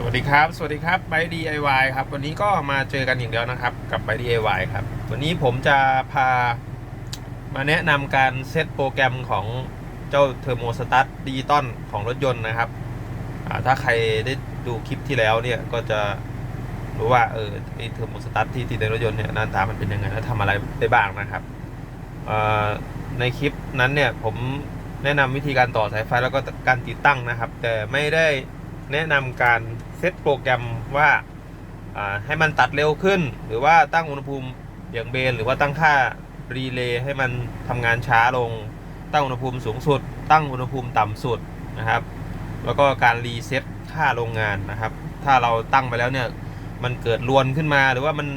สวัสดีครับ สวัสดีครับไบ DIY ครับ วันนี้ก็มาเจอกันอีกแล้วนะครับ กับไบ DIY ครับ วันนี้ผมจะพามาแนะนำการเซตโปรแกรมของเจ้าเทอร์โมสตัตดิจิตอลของรถยนต์นะครับถ้าใครได้ดูคลิปที่แล้วเนี่ยก็จะรู้ว่าเออไอเทอร์โมสตัตที่ติดในรถยนต์เนี่ยหน้าตามันเป็นยังไงและทำอะไรได้บ้างนะครับในคลิปนั้นเนี่ยผมแนะนำวิธีการต่อสายไฟแล้วก็การติดตั้งนะครับ แต่ไม่ได้ แนะนำการเซตโปรแกรมว่าให้มันตัดเร็วขึ้น หรือว่าตั้งอุณหภูมิอย่างเบน หรือว่าตั้งค่ารีเลย์ให้มันทำงานช้าลง ตั้งอุณหภูมิสูงสุด ตั้งอุณหภูมิต่ำสุดนะครับ แล้วก็การรีเซ็ตค่าโรงงานนะครับ ถ้าเราตั้งไปแล้วเนี่ยมันเกิดรวนขึ้นมาหรือว่ามัน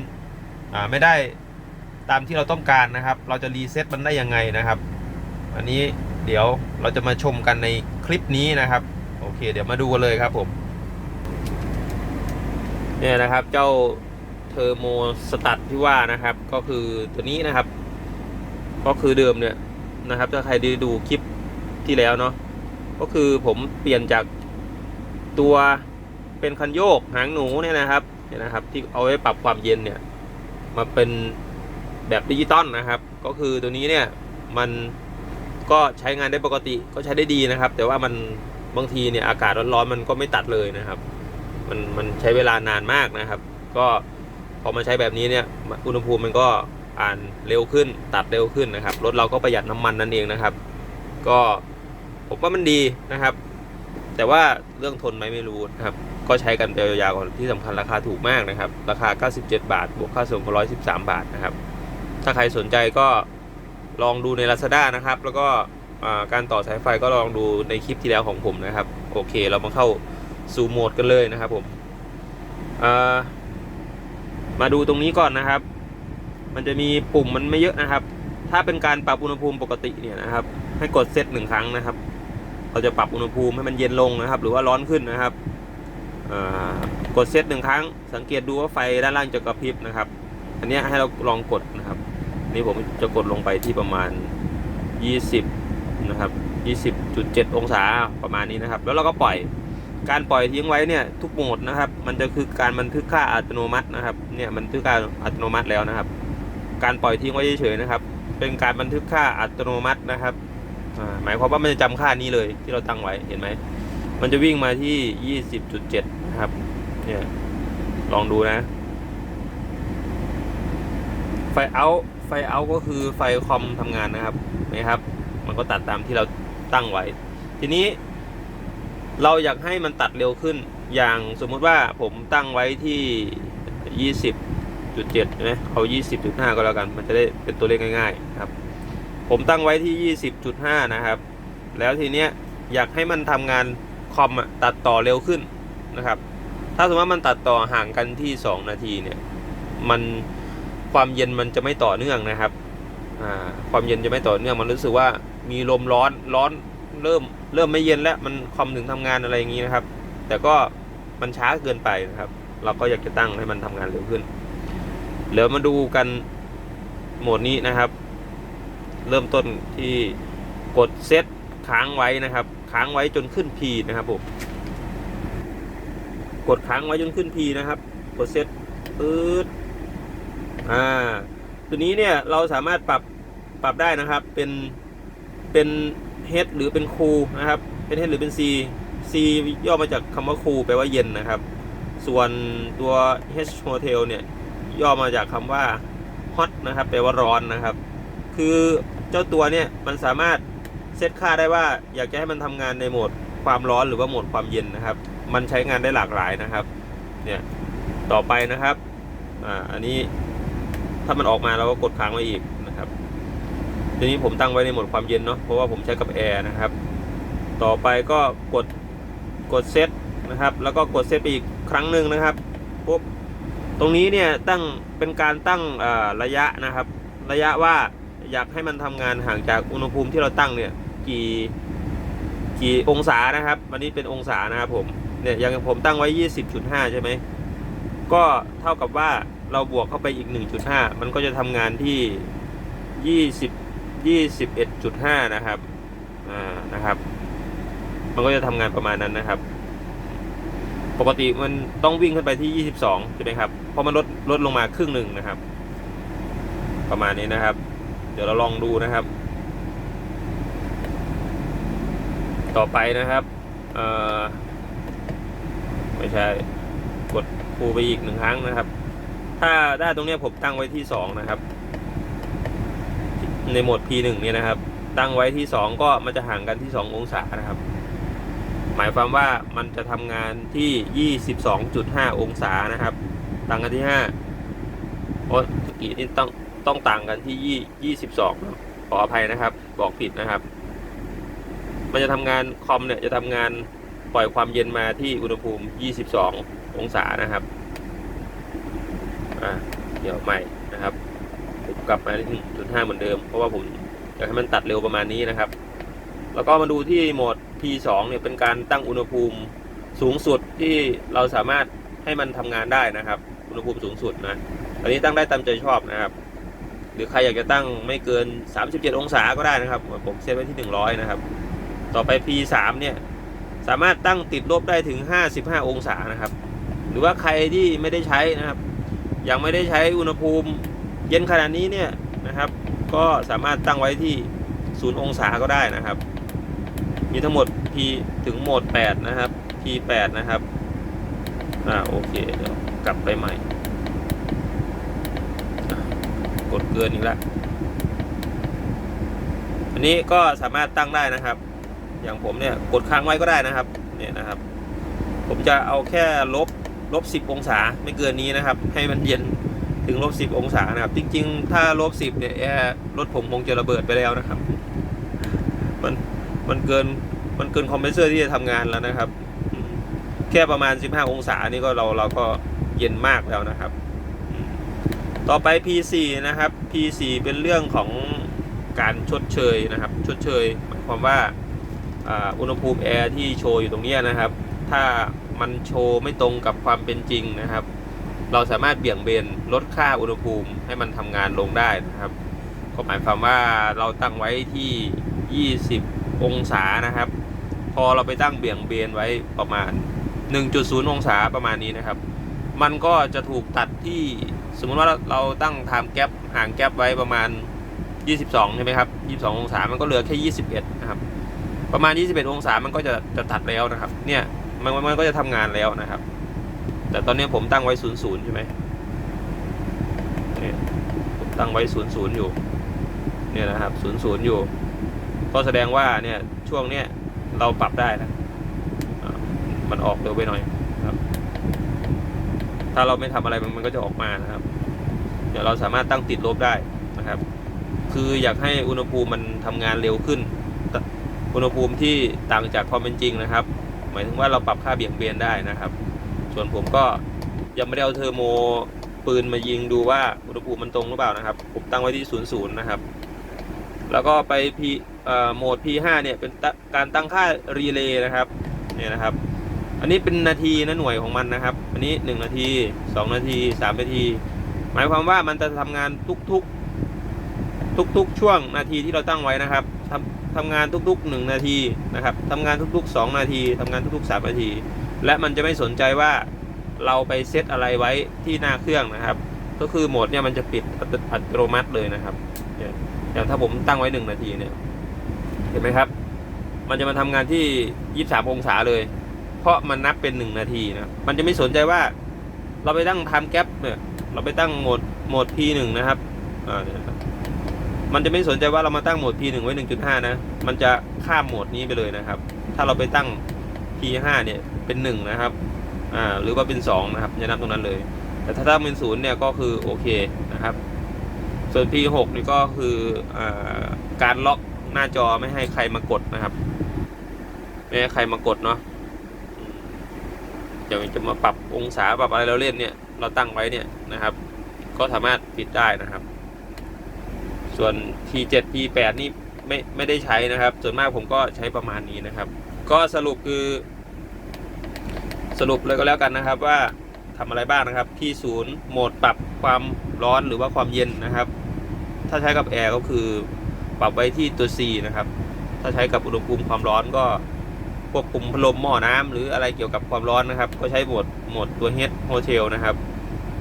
ไม่ได้ตามที่เราต้องการนะครับ เราจะรีเซ็ตมันได้ยังไงนะครับ อันนี้เดี๋ยวเราจะมาชมกันในคลิปนี้นะครับ โอเค เดี๋ยวมาดูกันเลยครับผม เนี่ยนะครับ เจ้าเทอร์โมสตัดที่ว่านะครับ ก็คือตัวนี้นะครับ ก็คือเดิมเนี่ยนะครับ ถ้าใครได้ดูคลิปที่แล้วเนาะก็คือผมเปลี่ยนจากตัวเป็นคันโยกหางหนูเนี่ยนะครับเนี่ยนะครับ ที่เอาไว้ปรับความเย็นเนี่ย มาเป็นแบบดิจิตอลนะครับ ก็คือตัวนี้เนี่ยมันก็ใช้งานได้ปกติก็ใช้ได้ดีนะครับ แต่ว่ามัน บางทีเนี่ยอากาศร้อนๆมันก็ไม่ตัดเลยนะครับ มันมันใช้เวลานานมากนะครับ ก็พอมาใช้แบบนี้เนี่ยอุณหภูมิมันก็อ่านเร็วขึ้นตัดเร็วขึ้นนะครับรถเราก็ประหยัดน้ำมันนั่นเองนะครับ ก็ผมว่ามันดีนะครับ แต่ว่าเรื่องทนไหมไม่รู้นะครับ ก็ใช้กันไปยาวๆก่อนที่สำคัญราคาถูกมากนะครับ ราคา 97 บาท บวกค่าส่งก็113 บาทนะครับ ถ้าใครสนใจก็ลองดูใน Lazada นะครับ แล้วก็ การต่อสายไฟก็ลองดูในคลิปที่แล้วของผมนะครับ โอเค เรามาเข้าสู่โหมดกันเลยนะครับผมมาดูตรงนี้ก่อนนะครับ มันจะมีปุ่มมันไม่เยอะนะครับ ถ้าเป็นการปรับอุณหภูมิปกติเนี่ยนะครับ ให้กดเซตหนึ่งครั้งนะครับ เราจะปรับอุณหภูมิให้มันเย็นลงนะครับ หรือว่าร้อนขึ้นนะครับกดเซตหนึ่งครั้ง สังเกตดูว่าไฟด้านล่างจะกระพริบนะครับ อันนี้ให้เราลองกดนะครับ นี่ผมจะกดลงไปที่ประมาณ 20 นะครับ 20.7 องศาประมาณนี้นะครับ แล้วเราก็ปล่อยการปล่อยทิ้งไว้เนี่ยทุกโหมดนะครับ มันจะคือการบันทึกค่าอัตโนมัตินะครับเนี่ยบันทึกค่าอัตโนมัติแล้วนะครับ การปล่อยทิ้งไว้เฉยๆนะครับ เป็นการบันทึกค่าอัตโนมัตินะครับหมายความว่ามันจะจำค่านี้เลยที่เราตั้งไว้เห็นไหมมันจะวิ่งมาที่ 20.7 นะครับเนี่ยลองดูนะ ไฟเอาไฟเอาก็คือไฟคอมทำงานนะครับนะครับ มันก็ตัดตามที่เราตั้งไว้ ทีนี้ เราอยากให้มันตัดเร็วขึ้น อย่างสมมุติว่าผมตั้งไว้ที่ 20.7ใช่ไหมเอา 20.5 ก็แล้วกัน มันจะได้เป็นตัวเลขง่ายๆครับ ผมตั้งไว้ที่ 20.5 นะครับ แล้วทีเนี้ยอยากให้มันทำงานคอมตัดต่อเร็วขึ้นนะครับ ถ้าสมมติว่ามันตัดต่อห่างกันที่ 2 นาทีเนี่ย มันความเย็นมันจะไม่ต่อเนื่องนะครับ ความเย็นจะไม่ต่อเนื่อง มันรู้สึกว่า มีลมร้อนร้อนเริ่มเริ่มไม่เย็นแล้วมันคอมถึงทำงานอะไรอย่างนี้นะครับ แต่ก็มันช้าเกินไปนะครับ เราก็อยากจะตั้งให้มันทำงานเร็วขึ้นเดี๋ยวมาดูกันโหมดนี้นะครับ เริ่มต้นที่กดเซตค้างไว้นะครับ ค้างไว้จนขึ้น P นะครับผมกดค้างไว้จนขึ้น P นะครับ กดเซตปื๊ดอ่าตัวนี้เนี่ยเราสามารถปรับปรับได้นะครับเป็น เป็น H หรือเป็นคูนะครับ เป็น H หรือเป็น C C ย่อมาจากคำว่าคูแปลว่าเย็นนะครับ ส่วนตัว H hotel เนี่ยย่อมาจากคำว่า hot นะครับแปลว่าร้อนนะครับ คือเจ้าตัวเนี่ยมันสามารถเซตค่าได้ว่าอยากจะให้มันทำงานในโหมดความร้อนหรือว่าโหมดความเย็นนะครับ มันใช้งานได้หลากหลายนะครับ เนี่ย ต่อไปนะครับ อ่า อันนี้ถ้ามันออกมาเราก็กดค้างไว้อีก ทีนี้ผมตั้งไว้ในโหมดความเย็นเนาะเพราะว่าผมใช้กับแอร์นะครับ ต่อไปก็กดกดเซตนะครับ แล้วก็กดเซตไปอีกครั้งหนึ่งนะครับปุ๊บตรงนี้เนี่ยตั้งเป็นการตั้งระยะนะครับ ระยะว่าอยากให้มันทำงานห่างจากอุณหภูมิที่เราตั้งเนี่ยกี่กี่องศานะครับอันนี้เป็นองศานะครับผมเนี่ยอย่างผมตั้งไว้ 20.5 ใช่ไหมก็เท่ากับว่าเราบวกเข้าไปอีก 1.5 มันก็จะทำงานที่20 21.5 นะครับ อ่า นะครับ มันก็จะทำงานประมาณนั้นนะครับ ปกติมันต้องวิ่งขึ้นไปที่ 22 ใช่ไหมครับ เพราะมันลดลดลงมาครึ่งหนึ่งนะครับ ประมาณนี้นะครับ เดี๋ยวเราลองดูนะครับ ต่อไปนะครับเอ่อไม่ใช่ กดฟูไปอีกหนึ่งครั้งนะครับ ถ้าได้ตรงนี้ผมตั้งไว้ที่สองนะครับ ในโหมด P1 เนี่ยนะครับ ตั้งไว้ที่สองก็มันจะห่างกันที่สองศานะครับ หมายความว่ามันจะทำงานที่ 22.5 องศานะครับ ต่างกันที่5เพราะตะกี้นี่ต้องต้องต่างกันที่ 22 ขออภัยนะครับ บอกผิดนะครับ มันจะทำงานคอมเนี่ยจะทำงานปล่อยความเย็นมาที่อุณหภูมิ 22 องศานะครับ อ่า เดี๋ยวใหม่ ผมกลับมาที่1.5 เหมือนเดิม เพราะว่าผมอยากให้มันตัดเร็วประมาณนี้นะครับ แล้วก็มาดูที่โหมด P2 เนี่ยเป็นการตั้งอุณหภูมิสูงสุดที่เราสามารถให้มันทำงานได้นะครับ อุณหภูมิสูงสุดนะอันนี้ตั้งได้ตามใจชอบนะครับ หรือใครอยากจะตั้งไม่เกิน 37 องศาก็ได้นะครับ ผมเซตไว้ที่ 100 นะครับ ต่อไป P3 เนี่ยสามารถตั้งติดลบได้ถึง 55 องศานะครับ หรือว่าใครที่ไม่ได้ใช้นะครับ ยังไม่ได้ใช้อุณหภูมิ เย็นขนาดนี้เนี่ยนะครับ ก็สามารถตั้งไว้ที่0องศาก็ได้นะครับ มีทั้งหมด P ถึงโหมด 8 นะครับ P8 นะครับ อ่าโอเคเดี๋ยวกลับไปใหม่ กดเกินอีกแล้วอันนี้ก็สามารถตั้งได้นะครับ อย่างผมเนี่ยกดค้างไว้ก็ได้นะครับ เนี่ยนะครับ ผมจะเอาแค่ลบลบสิองศาไม่เกินนี้นะครับ ให้มันเย็น ถึงลบสิบองศานะครับ จริง ๆ ถ้าลบสิบเนี่ยแอร์รถผมคงจะระเบิดไปแล้วนะครับ มันมันเกินมันเกินคอมเพรสเซอร์ที่จะทำงานแล้วนะครับ แค่ประมาณ 15 องศานี่ก็เราเราก็เย็นมากแล้วนะครับ ต่อไป P4 นะครับ P4 เป็นเรื่องของการชดเชยนะครับ ชดเชยหมายความว่าอุณหภูมิแอร์ที่โชว์อยู่ตรงนี้นะครับ ถ้ามันโชว์ไม่ตรงกับความเป็นจริงนะครับ เราสามารถเบี่ยงเบนลดค่าอุณหภูมิให้มันทำงานลงได้นะครับก็หมายความว่าเราตั้งไว้ที่ 20 องศานะครับ พอเราไปตั้งเบี่ยงเบนไว้ประมาณ 1.0 องศาประมาณนี้นะครับ มันก็จะถูกตัดที่สมมุติว่าเราตั้งไทม์แกปห่างแกปไว้ประมาณ 22 ใช่ไหมครับ 22 องศามันก็เหลือแค่ 21 นะครับ ประมาณ 21 องศามันก็จะจะตัดแล้วนะครับ เนี่ยมันมันมันก็จะทำงานแล้วนะครับ แต่ตอนนี้ผมตั้งไว้00ใช่ไหมเนี่ยผมตั้งไว้00อยู่ เนี่ยนะครับ00อยู่ ก็แสดงว่าเนี่ยช่วงเนี้ยเราปรับได้นะมันออกเร็วไปหน่อยครับ ถ้าเราไม่ทำอะไรมันก็จะออกมานะครับ เดี๋ยวเราสามารถตั้งติดลบได้นะครับ คืออยากให้อุณหภูมิมันทำงานเร็วขึ้น อุณหภูมิที่ต่างจากความเป็นจริงนะครับ หมายถึงว่าเราปรับค่าเบี่ยงเบนได้นะครับ ส่วนผมก็ยังไม่ได้เอาเทอร์โมปืนมายิงดูว่าอุณหภูมิมันตรงหรือเปล่านะครับ ผมตั้งไว้ที่ 00 นะครับ แล้วก็ไป P โหมด P5 เนี่ยเป็นการตั้งค่ารีเลย์นะครับเนี่ยนะครับ อันนี้เป็นนาทีนะหน่วยของมันนะครับ อันนี้ 1 นาที 2 นาที 3 นาที หมายความว่ามันจะทำงานทุกๆ ทุกๆ ช่วงนาทีที่เราตั้งไว้นะครับทำทำงานทุกๆ 1 นาทีนะครับทำงานทุกๆ 2 นาทีทำงานทุกๆ 3 นาที และมันจะไม่สนใจว่าเราไปเซตอะไรไว้ที่หน้าเครื่องนะครับ ก็คือโหมดเนี่ยมันจะปิดอัตโนมัติเลยนะครับเนี่ยอย่างถ้าผมตั้งไว้1นาทีเนี่ยเห็นไหมครับ มันจะมาทำงานที่23องศาเลย เพราะมันนับเป็น1นาทีนะมันจะไม่สนใจว่า เราไปตั้งไทม์แกปเนี่ยเราไปตั้งโหมดโหมด P1 นะครับอ่าเนี่ยนะมันจะไม่สนใจว่าเรามาตั้งโหมด P1 ไว้ 1.5 นะ มันจะข้ามโหมดนี้ไปเลยนะครับ ถ้าเราไปตั้ง P5 เนี่ย เป็น1นะครับอ่าหรือว่าเป็น2นะครับจะนับตรงนั้นเลย แต่ถ้าตั้งเป็น0เนี่ยก็คือโอเคนะครับ ส่วน P6 นี่ก็คืออาการล็อกหน้าจอไม่ให้ใครมากดนะครับ ไม่ให้ใครมากดเนาะอืมอย่างจะมาปรับองศาปรับอะไรเราเล่นเนี่ยเราตั้งไว้เนี่ยนะครับ ก็สามารถปิดได้นะครับ ส่วน P7 P8 นี่ไม่ไม่ได้ใช้นะครับ ส่วนมากผมก็ใช้ประมาณนี้นะครับ ก็สรุปคือ สรุปเลยก็แล้วกันนะครับว่าทำอะไรบ้างนะครับ P0 โหมดปรับความร้อนหรือว่าความเย็นนะครับ ถ้าใช้กับแอร์ก็คือปรับไว้ที่ตัว C นะครับ ถ้าใช้กับอุณหภูมิความร้อนก็ควบคุมพัดลมหม้อน้ำหรืออะไรเกี่ยวกับความร้อนนะครับ ก็ใช้โหมดโหมดตัว Head Hotel นะครับ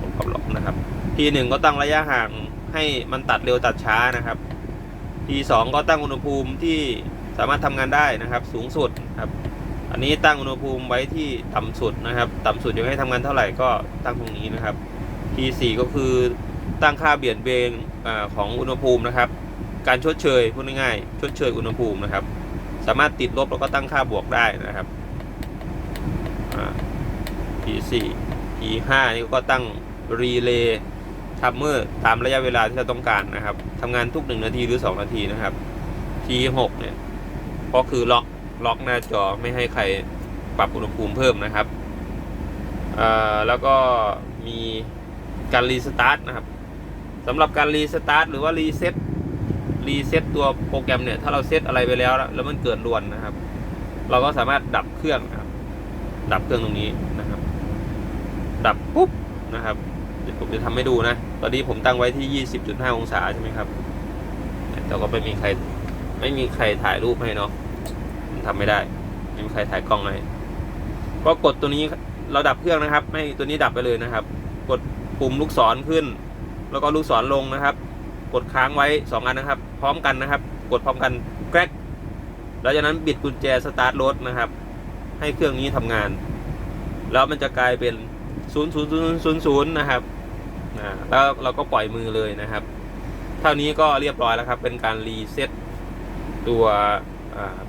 ผมความร้อนนะครับ ทีหนึ่งก็ตั้งระยะห่างให้มันตัดเร็วตัดช้านะครับ ทีสองก็ตั้งอุณหภูมิที่สามารถทำงานได้นะครับ สูงสุดครับ อันนี้ตั้งอุณหภูมิไว้ที่ต่ำสุดนะครับ ต่ำสุดอยากให้ทำงานเท่าไหร่ก็ตั้งตรงนี้นะครับทีสี่ก็คือตั้งค่าเบี่ยนเบนอของอุณหภูมินะครับ การชดเชยพูดง่ายๆชดเชยอุณหภูมินะครับ สามารถติดลบแล้วก็ตั้งค่าบวกได้นะครับทีสี่ทีห้านี่ก็ตั้งรีเลย์ทัมเมอร์ตามระยะเวลาที่เราต้องการนะครับทำงานทุกหนึ่งนาทีหรือสองนาทีนะครับทีหกเนี่ยก็คือล็อก ล็อกหน้าจอไม่ให้ใครปรับอุณหภูมิเพิ่มนะครับแล้วก็มีการรีสตาร์ทนะครับสำหรับการรีสตาร์ทหรือว่ารีเซ็ตรีเซ็ตตัวโปรแกรมเนี่ย ถ้าเราเซ็ตอะไรไปแล้ว แล้วมันเกิดรวนนะครับ เราก็สามารถดับเครื่องนะครับ ดับเครื่องตรงนี้นะครับ ดับปุ๊บนะครับเดี๋ยวผมจะทำให้ดูนะ ตอนนี้ผมตั้งไว้ที่ 20.5 องศาใช่ไหมครับ แต่ก็ไม่มีใครไม่มีใครถ่ายรูปให้เนาะ ทำไม่ได้ไม่มีใครถ่ายกล้องให้ก็กดตัวนี้เราดับเครื่องนะครับ ไม่ตัวนี้ดับไปเลยนะครับ กดปุ่มลูกศรขึ้น แล้วก็ลูกศรลงนะครับ กดค้างไว้สองอันนะครับ พร้อมกันนะครับ กดพร้อมกันแกรกแล้วจากนั้นบิดกุญแจสตาร์ทรถนะครับ ให้เครื่องนี้ทำงาน แล้วมันจะกลายเป็นศูนย์ศูนย์ศูนย์ศูนย์นะครับอ่าแล้วเราก็ปล่อยมือเลยนะครับ เท่านี้ก็เรียบร้อยแล้วครับ เป็นการรีเซ็ตตัว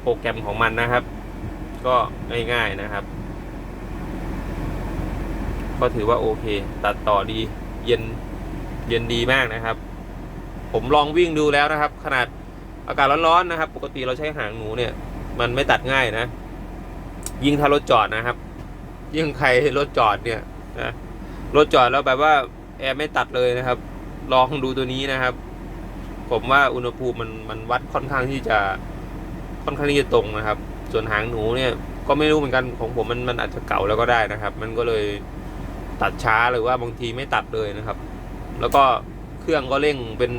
โปรแกรมของมันนะครับ ก็ง่ายๆนะครับ ก็ถือว่าโอเค ตัดต่อดีเย็นเย็นดีมากนะครับ ผมลองวิ่งดูแล้วนะครับ ขนาดอากาศร้อนๆนะครับ ปกติเราใช้หางหนูเนี่ย มันไม่ตัดง่ายนะ ยิ่งถ้ารถจอดนะครับ ยิ่งใครรถจอดเนี่ยนะรถจอดแล้วแบบว่าแอร์ไม่ตัดเลยนะครับ ลองดูตัวนี้นะครับ ผมว่าอุณหภูมิมันมันวัดค่อนข้างที่จะ ค่อนข้างที่จะตรงนะครับ ส่วนหางหนูเนี่ยก็ไม่รู้เหมือนกันของผมมันมันอาจจะเก่าแล้วก็ได้นะครับ มันก็เลยตัดช้าหรือว่าบางทีไม่ตัดเลยนะครับ แล้วก็เครื่องก็เร่งเป็น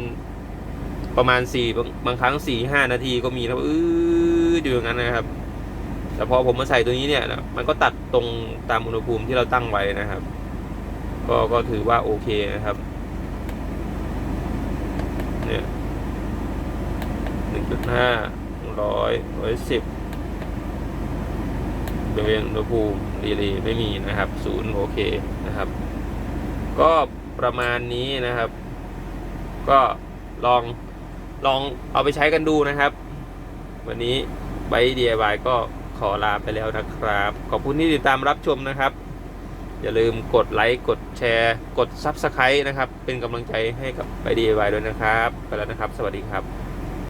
ประมาณสี่บางครั้งสี่ห้านาทีก็มีแล้วอื้ออยู่อย่างนั้นนะครับ แต่พอผมมาใส่ตัวนี้เนี่ยนะมันก็ตัดตรงตามอุณหภูมิที่เราตั้งไว้นะครับ ก็ก็ถือว่าโอเคนะครับ เนี่ยหนึ่งจุดห้า ร้อยร้อยสิบบริเวณอุณหภูมิรีเลย์ไม่มีนะครับศูนย์โอเคนะครับ ก็ประมาณนี้นะครับ ก็ลองลองเอาไปใช้กันดูนะครับ วันนี้ไบเดียบายก็ขอลาไปแล้วนะครับ ขอบคุณที่ติดตามรับชมนะครับ อย่าลืมกดไลค์ กดแชร์ กด Subscribe นะครับ เป็นกำลังใจให้กับไบเดียบายด้วยนะครับ ไปแล้วนะครับ สวัสดีครับ